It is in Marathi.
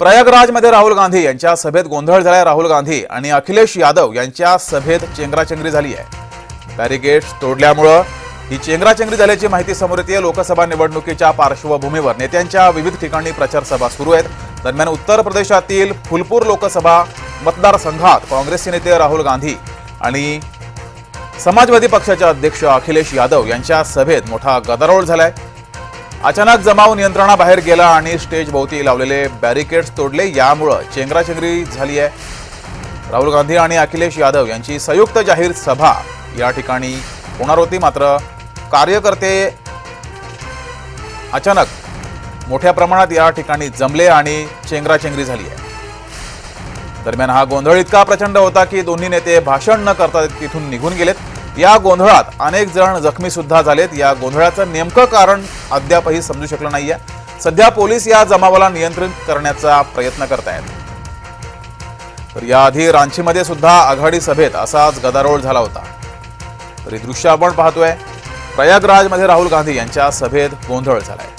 प्रयागराजमध्ये राहुल गांधी यांच्या सभेत गोंधळ झालाय राहुल गांधी आणि अखिलेश यादव यांच्या सभेत चेंगराचेंगरी झाली आहे. बॅरिगेट्स तोडल्यामुळं ही चेंगराचेंगरी झाल्याची माहिती समोर येते. लोकसभा निवडणुकीच्या पार्श्वभूमीवर नेत्यांच्या विविध ठिकाणी प्रचार सभा सुरू आहेत. दरम्यान उत्तर प्रदेशातील फुलपूर लोकसभा मतदारसंघात काँग्रेसचे नेते राहुल गांधी आणि समाजवादी पक्षाचे अध्यक्ष अखिलेश यादव यांच्या सभेत मोठा गदारोळ झालाय. अचानक जमाव नियंत्रणाबाहेर गेला आणि स्टेज भोवती लावलेले बॅरिकेड्स तोडले. यामुळं चेंगराचेंगरी झाली आहे. राहुल गांधी आणि अखिलेश यादव यांची संयुक्त जाहीर सभा या ठिकाणी होणार होती. मात्र कार्यकर्ते अचानक मोठ्या प्रमाणात या ठिकाणी जमले आणि चेंगराचेंगरी झाली आहे. दरम्यान हा गोंधळ इतका प्रचंड होता की दोन्ही नेते भाषण न करता तिथून निघून गेलेत. या गोंधळात अनेक जण जखमी सुद्धा झालेत. या गोंधळाचं नेमकं कारण अद्यापही समजू शकलं नाहीये. सध्या पोलीस या जमावाला नियंत्रित करण्याचा प्रयत्न करतायत. तर याआधी रांचीमध्ये सुद्धा आघाडी सभेत असाच गदारोळ झाला होता. तरी दृश्य आपण पाहतोय. प्रयागराजमध्ये राहुल गांधी यांच्या सभेत गोंधळ झालाय.